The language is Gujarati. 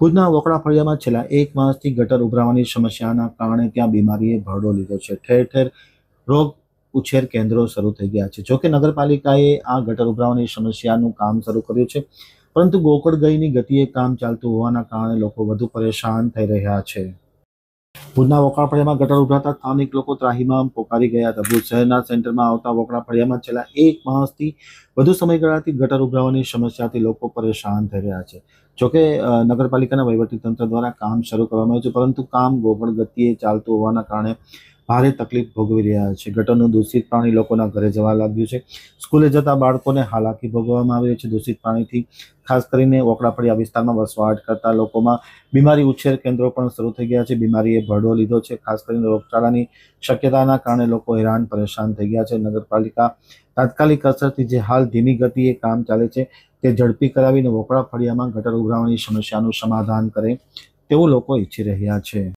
ભુજના વોકડા ફળિયામાં છેલ્લા એક માસથી ગટર ઉભરાવાની સમસ્યાના કારણે ત્યાં બીમારીએ ભરડો લીધો છે. ઠેર ઠેર રોગ ઉછેર કેન્દ્રો શરૂ થઈ ગયા છે. જોકે નગરપાલિકાએ આ ગટર ઉભરાવાની સમસ્યાનું કામ શરૂ કર્યું છે, પરંતુ ગોકળ ગઈની ગતિએ કામ ચાલતું હોવાના કારણે લોકો વધુ પરેશાન થઈ રહ્યા છે. ભુજના વોકડા ફળિયામાં ગટર ઉભરાતા સ્થાનિક લોકો ત્રાહીમામ પોકારી ગયા હતા. ભુજ શહેરના સેન્ટરમાં આવતા વોકડા ફળિયામાં છેલ્લા એક માસથી વધુ સમયગાળાથી ગટર ઉભરાવાની સમસ્યાથી લોકો પરેશાન થઈ રહ્યા છે. જોકે નગરપાલિકાના વહીવટી તંત્ર દ્વારા કામ શરૂ કરવામાં આવ્યું છે, પરંતુ કામ ગોબળ ગતિએ ચાલતું હોવાના કારણે ભારે તકલીફ ભોગવી રહ્યા છે. ગટરનું દૂષિત પાણી લોકોના ઘરે જવા લાગ્યું છે. સ્કૂલે જતા બાળકોને હાલાકી ભોગવવામાં આવી રહી છે. દૂષિત પાણીથી ખાસ કરીને વોકડા ફળિયા વિસ્તારમાં વસવાટ કરતા લોકોમાં બીમારી ઉછેર કેન્દ્રો પણ શરૂ થઈ ગયા છે. બીમારીએ ભરડો લીધો છે. ખાસ કરીને રોગચાળાની શક્યતાના કારણે લોકો હેરાન પરેશાન થઈ ગયા છે. નગરપાલિકા તાત્કાલિક અસરથી જે હાલ ધીમી ગતિએ કામ ચાલે છે તે ઝડપી કરાવીને વોકડા ફળિયામાં ગટર ઉભરાવાની સમસ્યાનું સમાધાન કરે તેવું લોકો ઈચ્છી રહ્યા છે.